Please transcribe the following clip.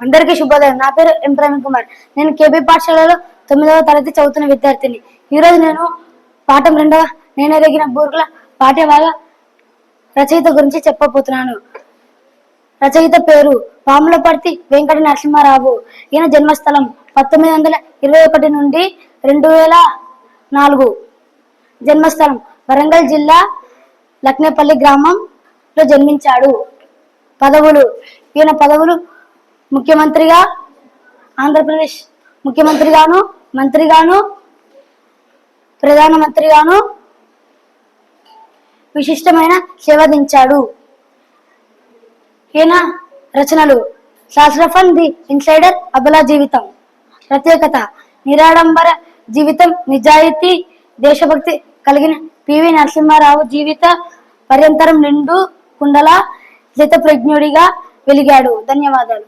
అందరికీ శుభోదయం. నా పేరు ఎం ప్రవీణ్ కుమార్. నేను కేబీ పాఠశాలలో తొమ్మిదవ తరగతి చదువుతున్న విద్యార్థిని. ఈరోజు నేను పాఠం రెండవ నేను ఎదిగిన బూర్గుల పాఠ్యభాగ రచయిత గురించి చెప్పబోతున్నాను. రచయిత పేరు పాములపర్తి వెంకట నరసింహారావు ఈయన జన్మస్థలం పంతొమ్మిది వందల ఇరవై ఒకటి నుండి రెండు వేల నాలుగు జన్మస్థలం వరంగల్ జిల్లా లక్నేపల్లి గ్రామంలో జన్మించాడు. పదవులు ఈయన పదవులు ముఖ్యమంత్రిగా ఆంధ్రప్రదేశ్ ముఖ్యమంత్రిగాను మంత్రిగాను ప్రధానమంత్రిగాను విశిష్టమైన సేవదించాడు ఈయన రచనలు. శాస్త్రఫన్ ది ఇన్సైడర్ అబలా జీవితం. ప్రత్యేకత. నిరాడంబర జీవితం నిజాయితీ దేశభక్తి కలిగిన పివి నరసింహారావు జీవిత పర్యంతరం నిండు కుండల జితప్రజ్ఞుడిగా వెలిగాడు. ధన్యవాదాలు.